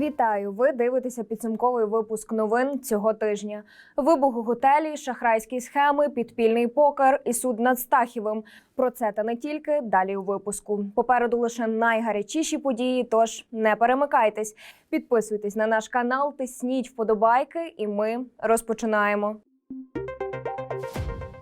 Вітаю! Ви дивитеся підсумковий випуск новин цього тижня. Вибух у готелі, шахрайські схеми, підпільний покер і суд над Стахівим. Про це та не тільки далі у випуску. Попереду лише найгарячіші події. Тож не перемикайтесь, підписуйтесь на наш канал, тисніть вподобайки, і ми розпочинаємо.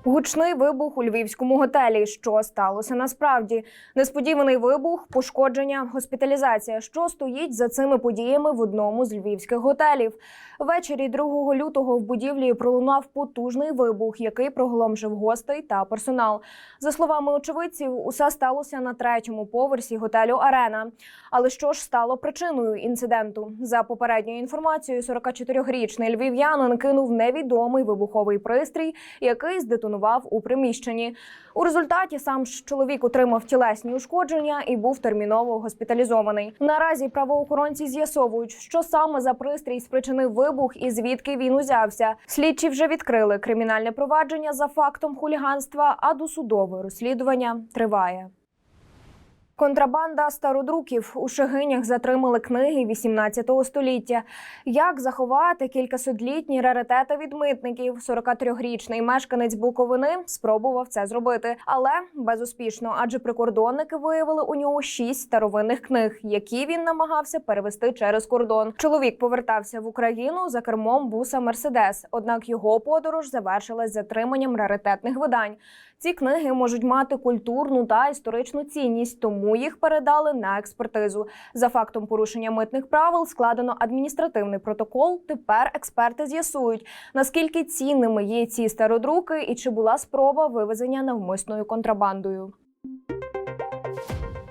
Гучний вибух у львівському готелі. Що сталося насправді? Несподіваний вибух, пошкодження, госпіталізація. Що стоїть за цими подіями в одному з львівських готелів? Ввечері 2 лютого в будівлі пролунав потужний вибух, який проголомшив гостей та персонал. За словами очевидців, усе сталося на третьому поверсі готелю Арена. Але що ж стало причиною інциденту? За попередньою інформацією, 44-річний львів'янин кинув невідомий вибуховий пристрій, який здетонував у приміщенні. У результаті сам чоловік отримав тілесні ушкодження і був терміново госпіталізований. Наразі правоохоронці з'ясовують, що саме за пристрій спричинив вибух і звідки він узявся. Слідчі вже відкрили кримінальне провадження за фактом хуліганства, а досудове розслідування триває. Контрабанда стародруків у Шегинях затримали книги 18 століття. Як заховати кількасотлітні раритети від митників? 43-річний мешканець Буковини спробував це зробити, але безуспішно, адже прикордонники виявили у нього шість старовинних книг, які він намагався перевести через кордон. Чоловік повертався в Україну за кермом буса Мерседес. Однак його подорож завершилась затриманням раритетних видань. Ці книги можуть мати культурну та історичну цінність, тому їх передали на експертизу. За фактом порушення митних правил складено адміністративний протокол. Тепер експерти з'ясують, наскільки цінними є ці стародруки і чи була спроба вивезення навмисною контрабандою.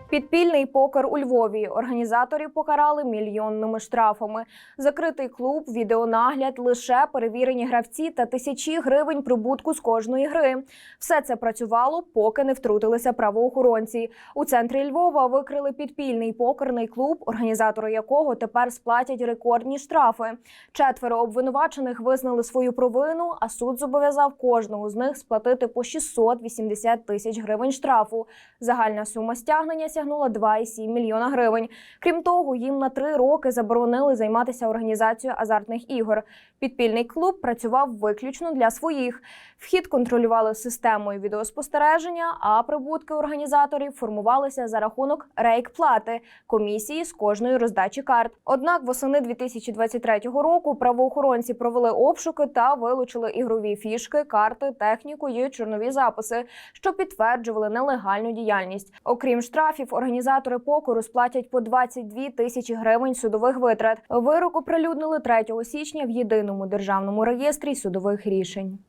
Підпільний покер у Львові організаторів покарали мільйонними штрафами. Закритий клуб, відеонагляд, лише перевірені гравці та тисячі гривень прибутку з кожної гри. Все це працювало, поки не втрутилися правоохоронці. У центрі Львова викрили підпільний покерний клуб, організатори якого тепер сплатять рекордні штрафи. Четверо обвинувачених визнали свою провину, а суд зобов'язав кожного з них сплатити по 680 тисяч гривень штрафу. Загальна сума стягнення сягнула 2,7 мільйона гривень. Крім того, їм на три роки заборонили займатися організацією азартних ігор. Підпільний клуб працював виключно для своїх. Вхід контролювали системою відеоспостереження, а прибутки організаторів формувалися за рахунок рейк-плати комісії з кожної роздачі карт. Однак восени 2023 року правоохоронці провели обшуки та вилучили ігрові фішки, карти, техніку і чорнові записи, що підтверджували нелегальну діяльність. Окрім штрафів, організатори покору сплатять по 22 тисячі гривень судових витрат. Вирок оприлюднили 3 січня в єдиному державному реєстрі судових рішень.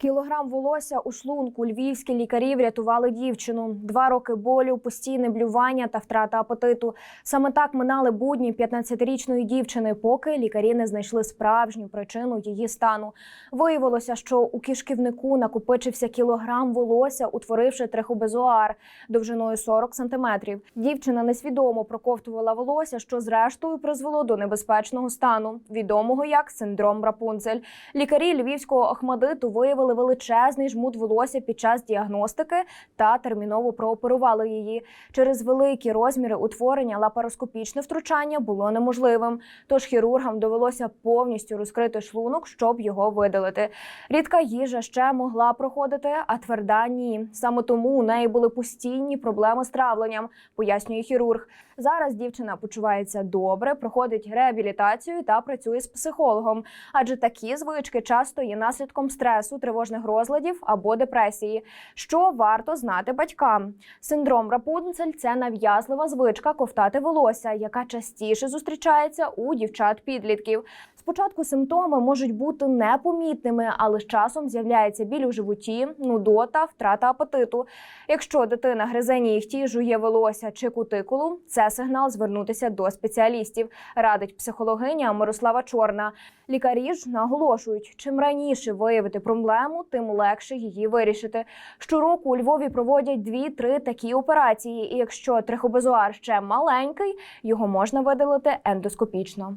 Кілограм волосся у шлунку львівські лікарі врятували дівчину. Два роки болю, постійне блювання та втрата апетиту. Саме так минали будні 15-річної дівчини, поки лікарі не знайшли справжню причину її стану. Виявилося, що у кишківнику накопичився кілограм волосся, утворивши трихобезуар довжиною 40 сантиметрів. Дівчина несвідомо проковтувала волосся, що зрештою призвело до небезпечного стану, відомого як синдром Рапунцель. Лікарі львівського Охмадиту виявили величезний жмут волосся під час діагностики та терміново прооперували її. Через великі розміри утворення лапароскопічне втручання було неможливим. Тож хірургам довелося повністю розкрити шлунок, щоб його видалити. Рідка їжа ще могла проходити, а тверда ні. Саме тому у неї були постійні проблеми з травленням, пояснює хірург. Зараз дівчина почувається добре, проходить реабілітацію та працює з психологом, адже такі звички часто є наслідком стресу, тривожних розладів або депресії. Що варто знати батькам? Синдром Рапунцель – це нав'язлива звичка ковтати волосся, яка частіше зустрічається у дівчат-підлітків. Спочатку симптоми можуть бути непомітними, але з часом з'являється біль у животі, нудота, втрата апетиту. Якщо дитина гризе нігті, жує волосся чи кутикулу, це сигнал звернутися до спеціалістів, радить психологиня Мирослава Чорна. Лікарі ж наголошують, чим раніше виявити проблему, тим легше її вирішити. Щороку у Львові проводять 2-3 такі операції, і якщо трихобезуар ще маленький, його можна видалити ендоскопічно.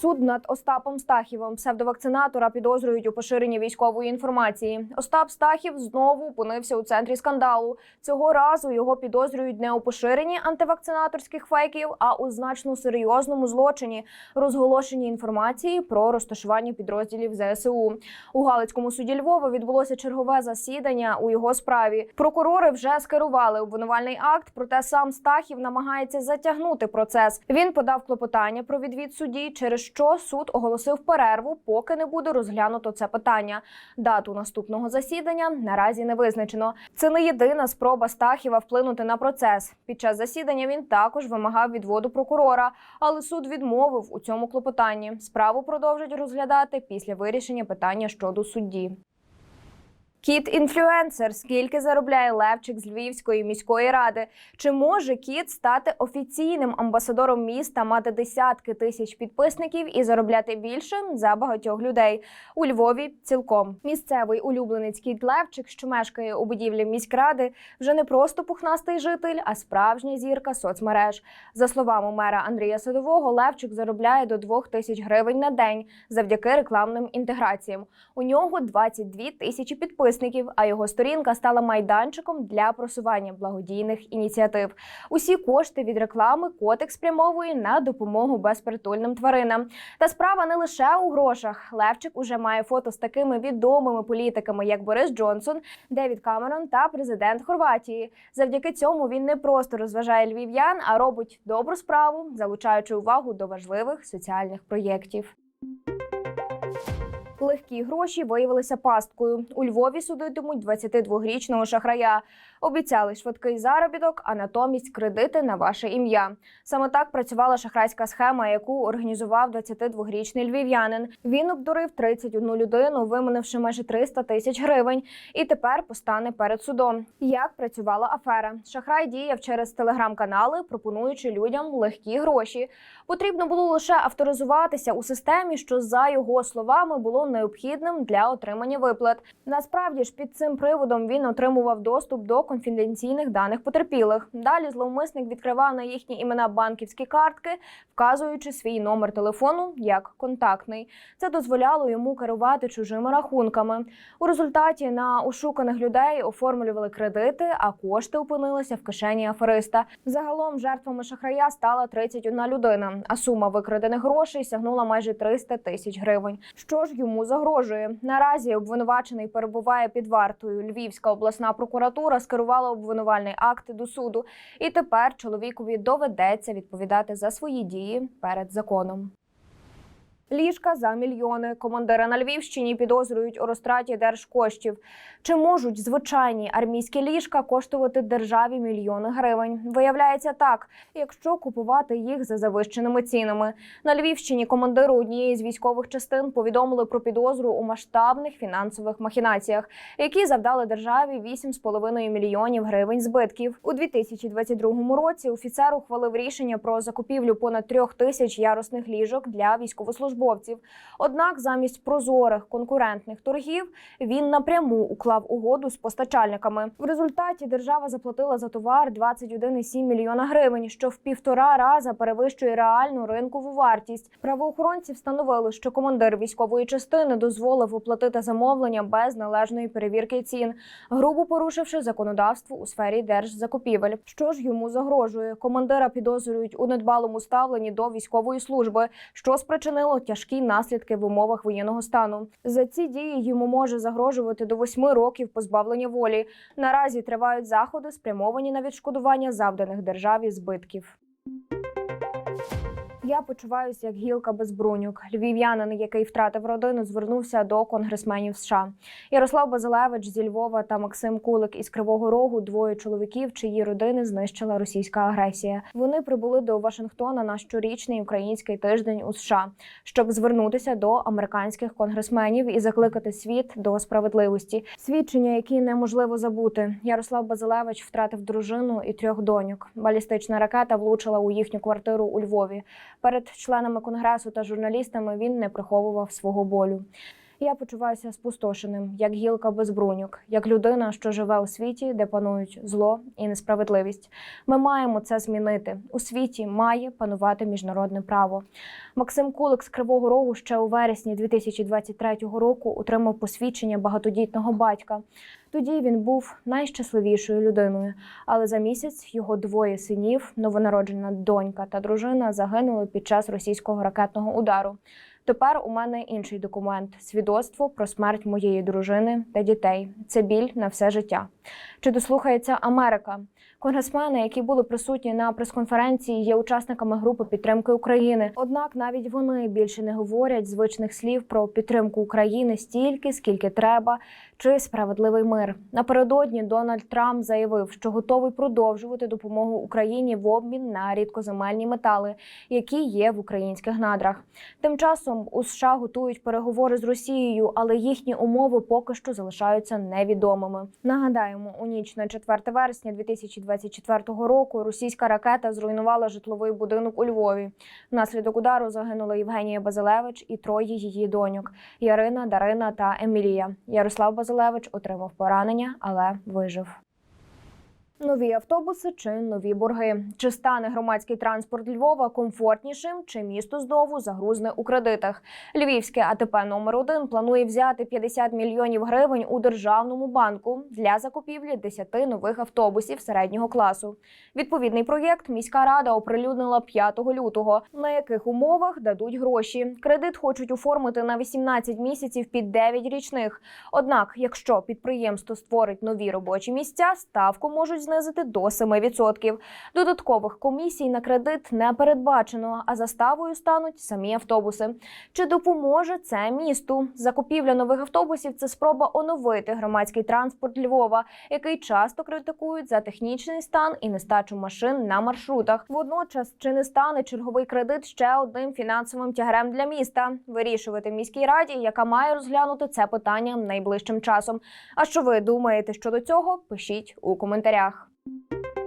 Суд над Остапом Стахівим псевдовакцинатора підозрюють у поширенні військової інформації. Остап Стахів знову опинився у центрі скандалу. Цього разу його підозрюють не у поширенні антивакцинаторських фейків, а у значно серйозному злочині розголошенні інформації про розташування підрозділів ЗСУ. У Галицькому суді Львова відбулося чергове засідання у його справі. Прокурори вже скерували обвинувальний акт, проте сам Стахів намагається затягнути процес. Він подав клопотання про відвід судді, через що суд оголосив перерву, поки не буде розглянуто це питання. Дату наступного засідання наразі не визначено. Це не єдина спроба Стахіва вплинути на процес. Під час засідання він також вимагав відводу прокурора, але суд відмовив у цьому клопотанні. Справу продовжать розглядати після вирішення питання щодо судді. Кіт інфлюенсер. Скільки заробляє Левчик з Львівської міської ради? Чи може кіт стати офіційним амбасадором міста, мати десятки тисяч підписників і заробляти більше за багатьох людей? У Львові цілком місцевий улюбленець кіт Левчик, що мешкає у будівлі міськради, вже не просто пухнастий житель, а справжня зірка соцмереж. За словами мера Андрія Садового, Левчик заробляє до 2 тисяч гривень на день завдяки рекламним інтеграціям. У нього 22 тисячі підписників, а його сторінка стала майданчиком для просування благодійних ініціатив. Усі кошти від реклами котик спрямовує на допомогу безпритульним тваринам. Та справа не лише у грошах. Левчик уже має фото з такими відомими політиками, як Борис Джонсон, Девід Камерон та президент Хорватії. Завдяки цьому він не просто розважає львів'ян, а робить добру справу, залучаючи увагу до важливих соціальних проєктів. Легкі гроші виявилися пасткою. У Львові судитимуть 22-річного шахрая. Обіцяли швидкий заробіток, а натомість кредити на ваше ім'я. Саме так працювала шахрайська схема, яку організував 22-річний львів'янин. Він обдурив 31 людину, виманивши майже 300 тисяч гривень, і тепер постане перед судом. Як працювала афера? Шахрай діяв через телеграм-канали, пропонуючи людям легкі гроші. Потрібно було лише авторизуватися у системі, що за його словами було необхідним для отримання виплат. Насправді ж під цим приводом він отримував доступ до конфіденційних даних потерпілих. Далі зловмисник відкривав на їхні імена банківські картки, вказуючи свій номер телефону як контактний. Це дозволяло йому керувати чужими рахунками. У результаті на ошуканих людей оформлювали кредити, а кошти опинилися в кишені афериста. Загалом жертвами шахрая стала 31 людина, а сума викрадених грошей сягнула майже 300 тисяч гривень. Що ж йому загрожує? Наразі обвинувачений перебуває під вартою. Львівська обласна прокуратура скерувала обвинувальний акт до суду, і тепер чоловікові доведеться відповідати за свої дії перед законом. Ліжка за мільйони. Командира на Львівщині підозрюють у розтраті держкоштів. Чи можуть звичайні армійські ліжка коштувати державі мільйони гривень? Виявляється так, якщо купувати їх за завищеними цінами. На Львівщині командиру однієї з військових частин повідомили про підозру у масштабних фінансових махінаціях, які завдали державі 8,5 мільйонів гривень збитків. У 2022 році офіцер ухвалив рішення про закупівлю понад трьох тисяч ярусних ліжок для військовослужбовців. Однак, замість прозорих конкурентних торгів він напряму уклав угоду з постачальниками. В результаті держава заплатила за товар 21,7 мільйона гривень, що в півтора раза перевищує реальну ринкову вартість. Правоохоронці встановили, що командир військової частини дозволив оплатити замовлення без належної перевірки цін, грубо порушивши законодавство у сфері держзакупівель. Що ж йому загрожує? Командира підозрюють у недбалому ставленні до військової служби, що спричинило тяжкі наслідки в умовах воєнного стану. За ці дії йому може загрожувати до восьми років позбавлення волі. Наразі тривають заходи, спрямовані на відшкодування завданих державі збитків. Я почуваюся як гілка без бруньок. Львів'янин, який втратив родину, звернувся до конгресменів США. Ярослав Базилевич зі Львова та Максим Кулик із Кривого Рогу двоє чоловіків, чиї родини знищила російська агресія. Вони прибули до Вашингтона на щорічний український тиждень у США, щоб звернутися до американських конгресменів і закликати світ до справедливості. Свідчення, які неможливо забути. Ярослав Базилевич втратив дружину і трьох доньок. Балістична ракета влучила у їхню квартиру у Львові. Перед членами конгресу та журналістами він не приховував свого болю. Я почуваюся спустошеним, як гілка без бруньок, як людина, що живе у світі, де панують зло і несправедливість. Ми маємо це змінити. У світі має панувати міжнародне право. Максим Кулик з Кривого Рогу ще у вересні 2023 року отримав посвідчення багатодітного батька. Тоді він був найщасливішою людиною, але за місяць його двоє синів, новонароджена донька та дружина, загинули під час російського ракетного удару. Тепер у мене інший документ свідоцтво про смерть моєї дружини та дітей. Це біль на все життя. Чи дослухається Америка? Конгресмени, які були присутні на прес-конференції, є учасниками групи підтримки України. Однак навіть вони більше не говорять звичних слів про підтримку України стільки, скільки треба, чи справедливий мир. Напередодні Дональд Трамп заявив, що готовий продовжувати допомогу Україні в обмін на рідкоземельні метали, які є в українських надрах. Тим часом у США готують переговори з Росією, але їхні умови поки що залишаються невідомими. Нагадаємо, у ніч на 4 вересня 2024 року російська ракета зруйнувала житловий будинок у Львові. Внаслідок удару загинули Євгенія Базилевич і троє її доньок: Ярина, Дарина та Емілія. Ярослав Базилевич отримав поранення, але вижив. Нові автобуси чи нові борги? Чи стане громадський транспорт Львова комфортнішим, чи місто знову загрузне у кредитах? Львівське АТП номер 1 планує взяти 50 мільйонів гривень у державному банку для закупівлі 10 нових автобусів середнього класу. Відповідний проєкт міська рада оприлюднила 5 лютого. На яких умовах дадуть гроші? Кредит хочуть оформити на 18 місяців під 9 річних. Однак, якщо підприємство створить нові робочі місця, ставку можуть знизити до 7%. Додаткових комісій на кредит не передбачено, а заставою стануть самі автобуси. Чи допоможе це місту? Закупівля нових автобусів це спроба оновити громадський транспорт Львова, який часто критикують за технічний стан і нестачу машин на маршрутах. Водночас, чи не стане черговий кредит ще одним фінансовим тягарем для міста? Вирішувати міській раді, яка має розглянути це питання найближчим часом. А що ви думаєте щодо цього? Пишіть у коментарях. Thank you.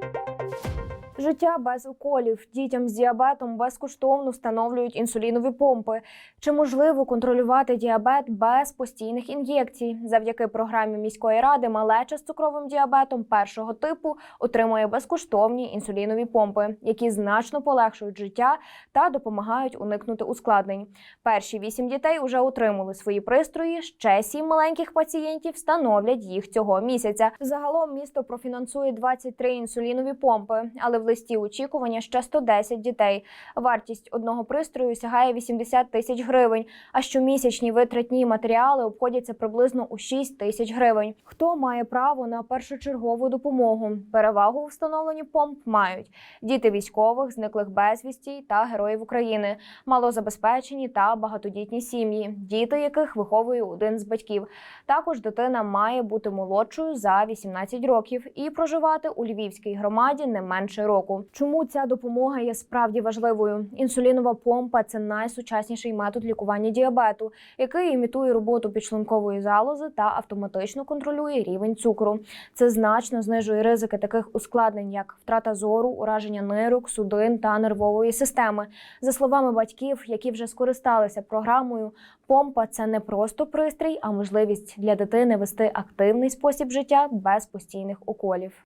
Життя без уколів дітям з діабетом безкоштовно встановлюють інсулінові помпи. Чи можливо контролювати діабет без постійних ін'єкцій? Завдяки програмі міської ради малеча з цукровим діабетом першого типу отримує безкоштовні інсулінові помпи, які значно полегшують життя та допомагають уникнути ускладнень. Перші вісім дітей вже отримали свої пристрої. Ще сім маленьких пацієнтів встановлять їх цього місяця. Загалом місто профінансує 23 інсулінові помпи, але в листі очікування ще 110 дітей. Вартість одного пристрою сягає 80 тисяч гривень. А щомісячні витратні матеріали обходяться приблизно у 6 тисяч гривень. Хто має право на першочергову допомогу? Перевагу у встановленні помп мають діти військових, зниклих безвісті та героїв України, малозабезпечені та багатодітні сім'ї, діти яких виховує один з батьків. Також дитина має бути молодшою за 18 років і проживати у львівській громаді не менше року. Чому ця допомога є справді важливою? Інсулінова помпа це найсучасніший метод лікування діабету, який імітує роботу підшлункової залози та автоматично контролює рівень цукру. Це значно знижує ризики таких ускладнень, як втрата зору, ураження нирок, судин та нервової системи. За словами батьків, які вже скористалися програмою, помпа це не просто пристрій, а можливість для дитини вести активний спосіб життя без постійних уколів.